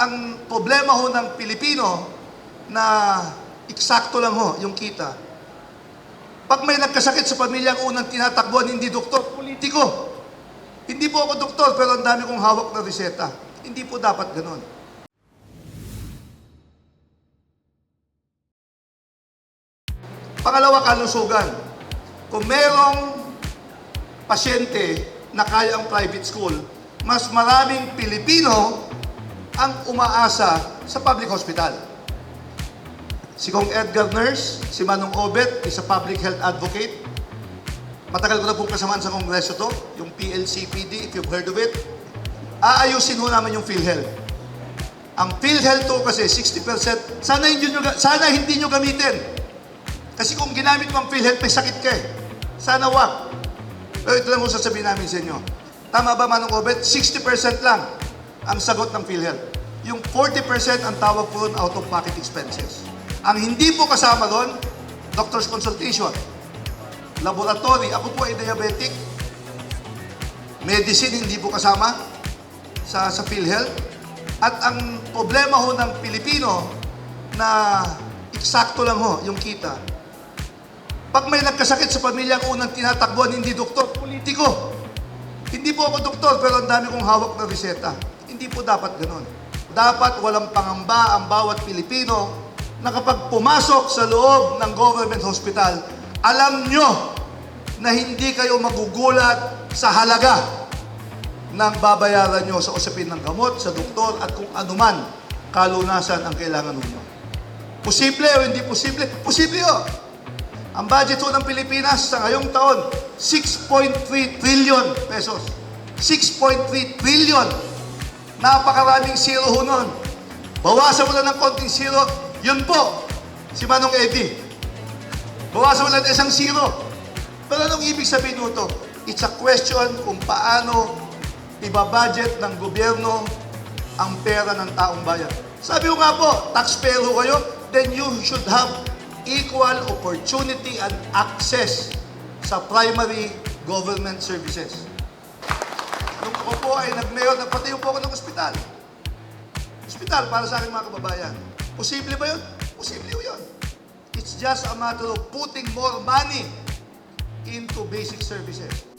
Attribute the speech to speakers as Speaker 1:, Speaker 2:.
Speaker 1: ang problema ho ng Pilipino na eksakto lang ho yung kita. Pag may nagkasakit sa pamilya, ang unang tinatakbuhan, hindi doktor, politiko. Hindi po ako doktor, pero ang dami kong hawak na reseta. Hindi po dapat ganun. Pangalawa, kalusugan. Kung merong pasyente na kaya ang private school, mas maraming Pilipino ang umaasa sa public hospital. Si Kong Edgar Nurse, si Manong Obet, is a public health advocate. Matagal ko na pong kasamaan sa Kongreso to, yung PLCPD, if you've heard of it. Aayusin ho namin yung PhilHealth. Ang PhilHealth to kasi 60%, sana hindi nyo, sana hindi nyo gamitin. Kasi kung ginamit mo ang PhilHealth, may sakit ka eh. Sana wag. Pero ito lang kung sasabihin namin sa inyo. Tama ba, Manong Obet? 60% lang ang sagot ng PhilHealth. Yung 40% ang tawag po out-of-pocket expenses. Ang hindi po kasama doon, doctor's consultation, laboratory, ako po ay diabetic, medicine hindi po kasama sa, sa PhilHealth. At ang problema ho ng Pilipino na eksakto lang ho yung kita, pag may nagkasakit sa pamilya, ang unang tinatakbuhan, hindi doktor, politiko. Hindi po ako doktor, pero ang dami kong hawak na reseta. Hindi po dapat ganun. Dapat walang pangamba ang bawat Pilipino na kapag pumasok sa loob ng government hospital, alam nyo na hindi kayo magugulat sa halaga ng babayaran nyo sa usapin ng gamot, sa doktor, at kung anuman kalunasan ang kailangan ninyo. Posible o hindi posible? Posible o. Ang budget ng Pilipinas sa ngayong taon, 6.3 trillion pesos. 6.3 trillion. Napakaraming zero ho nun. Bawasan mo lang ng konting zero, yun po, si Manong Eddie. Bawasan mo lang ng isang zero. Pero anong ibig sabihin nito? It's a question kung paano ibabudget ng gobyerno ang pera ng taong bayan. Sabi ko nga po, taxpayer ho kayo, then you should have equal opportunity and access sa primary government services. Nung ako po ay nag-mayor, nagpatayo po ako ng ospital. Ospital para sa aking mga kababayan. Posible ba yun? Posible yun. It's just a matter of putting more money into basic services.